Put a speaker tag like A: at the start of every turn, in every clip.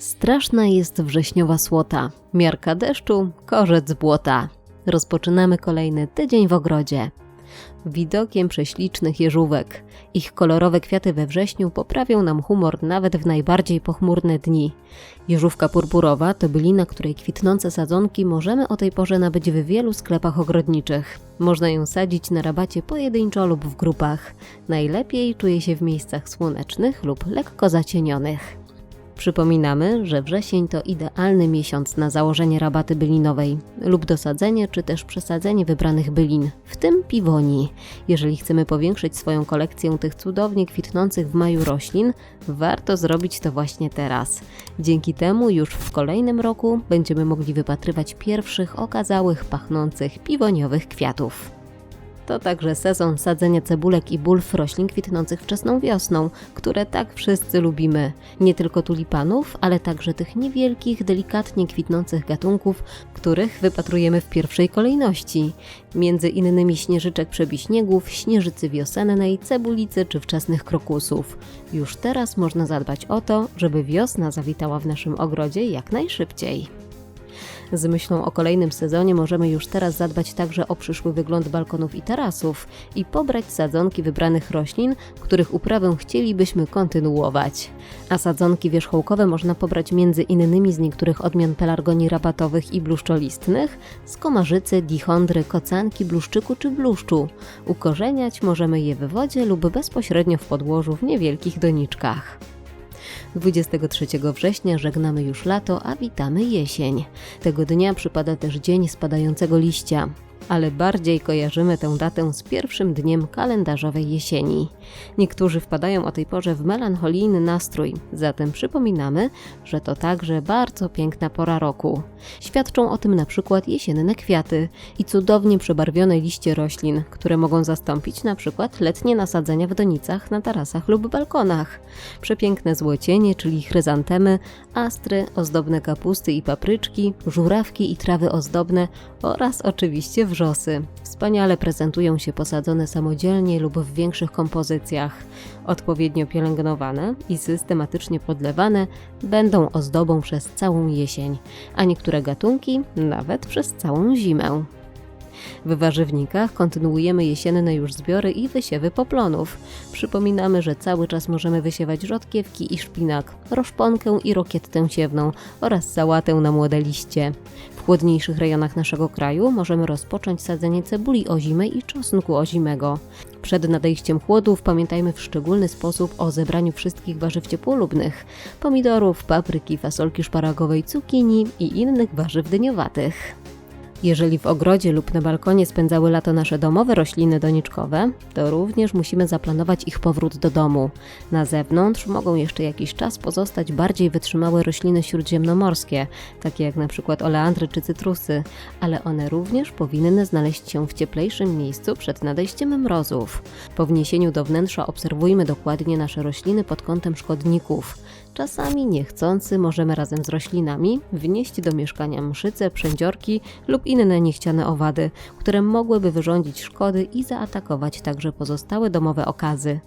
A: Straszna jest wrześniowa słota, miarka deszczu, korzec błota. Rozpoczynamy kolejny tydzień w ogrodzie. Widokiem prześlicznych jeżówek. Ich kolorowe kwiaty we wrześniu poprawią nam humor nawet w najbardziej pochmurne dni. Jeżówka purpurowa to bylina, której kwitnące sadzonki możemy o tej porze nabyć w wielu sklepach ogrodniczych. Można ją sadzić na rabacie pojedynczo lub w grupach. Najlepiej czuje się w miejscach słonecznych lub lekko zacienionych. Przypominamy, że wrzesień to idealny miesiąc na założenie rabaty bylinowej lub dosadzenie czy też przesadzenie wybranych bylin, w tym piwoni. Jeżeli chcemy powiększyć swoją kolekcję tych cudownie kwitnących w maju roślin, warto zrobić to właśnie teraz. Dzięki temu już w kolejnym roku będziemy mogli wypatrywać pierwszych okazałych, pachnących piwoniowych kwiatów. To także sezon sadzenia cebulek i bulw roślin kwitnących wczesną wiosną, które tak wszyscy lubimy. Nie tylko tulipanów, ale także tych niewielkich, delikatnie kwitnących gatunków, których wypatrujemy w pierwszej kolejności. Między innymi śnieżyczek przebiśniegów, śnieżycy wiosennej, cebulicy czy wczesnych krokusów. Już teraz można zadbać o to, żeby wiosna zawitała w naszym ogrodzie jak najszybciej. Z myślą o kolejnym sezonie możemy już teraz zadbać także o przyszły wygląd balkonów i tarasów i pobrać sadzonki wybranych roślin, których uprawę chcielibyśmy kontynuować. A sadzonki wierzchołkowe można pobrać między innymi z niektórych odmian pelargonii rabatowych i bluszczolistnych, z komarzycy, dichondry, kocanki, bluszczyku czy bluszczu. Ukorzeniać możemy je w wodzie lub bezpośrednio w podłożu w niewielkich doniczkach. 23 września żegnamy już lato, a witamy jesień. Tego dnia przypada też dzień spadającego liścia ale bardziej kojarzymy tę datę z pierwszym dniem kalendarzowej jesieni. Niektórzy wpadają o tej porze w melancholijny nastrój, zatem przypominamy, że to także bardzo piękna pora roku. Świadczą o tym na przykład jesienne kwiaty i cudownie przebarwione liście roślin, które mogą zastąpić na przykład letnie nasadzenia w donicach, na tarasach lub balkonach. Przepiękne złocienie, czyli chryzantemy, astry, ozdobne kapusty i papryczki, żurawki i trawy ozdobne oraz oczywiście wrzosy. Wspaniale prezentują się posadzone samodzielnie lub w większych kompozycjach. Odpowiednio pielęgnowane i systematycznie podlewane będą ozdobą przez całą jesień, a niektóre gatunki nawet przez całą zimę. W warzywnikach kontynuujemy jesienne już zbiory i wysiewy poplonów. Przypominamy, że cały czas możemy wysiewać rzodkiewki i szpinak, roszponkę i rokiettę siewną oraz sałatę na młode liście. W chłodniejszych rejonach naszego kraju możemy rozpocząć sadzenie cebuli ozimej i czosnku ozimego. Przed nadejściem chłodów pamiętajmy w szczególny sposób o zebraniu wszystkich warzyw ciepłolubnych: pomidorów, papryki, fasolki szparagowej, cukinii i innych warzyw dyniowatych. Jeżeli w ogrodzie lub na balkonie spędzały lato nasze domowe rośliny doniczkowe, to również musimy zaplanować ich powrót do domu. Na zewnątrz mogą jeszcze jakiś czas pozostać bardziej wytrzymałe rośliny śródziemnomorskie, takie jak przykład oleandry czy cytrusy, ale one również powinny znaleźć się w cieplejszym miejscu przed nadejściem mrozów. Po wniesieniu do wnętrza obserwujmy dokładnie nasze rośliny pod kątem szkodników. Czasami niechcący możemy razem z roślinami wnieść do mieszkania mszyce, przędziorki lub inne niechciane owady, które mogłyby wyrządzić szkody i zaatakować także pozostałe domowe okazy.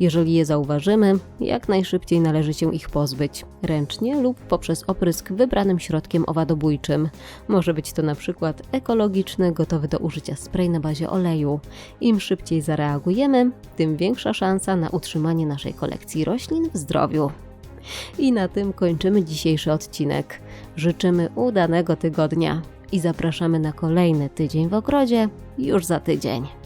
A: Jeżeli je zauważymy, jak najszybciej należy się ich pozbyć, ręcznie lub poprzez oprysk wybranym środkiem owadobójczym. Może być to na przykład ekologiczny, gotowy do użycia spray na bazie oleju. Im szybciej zareagujemy, tym większa szansa na utrzymanie naszej kolekcji roślin w zdrowiu. I na tym kończymy dzisiejszy odcinek. Życzymy udanego tygodnia i zapraszamy na kolejny tydzień w ogrodzie już za tydzień.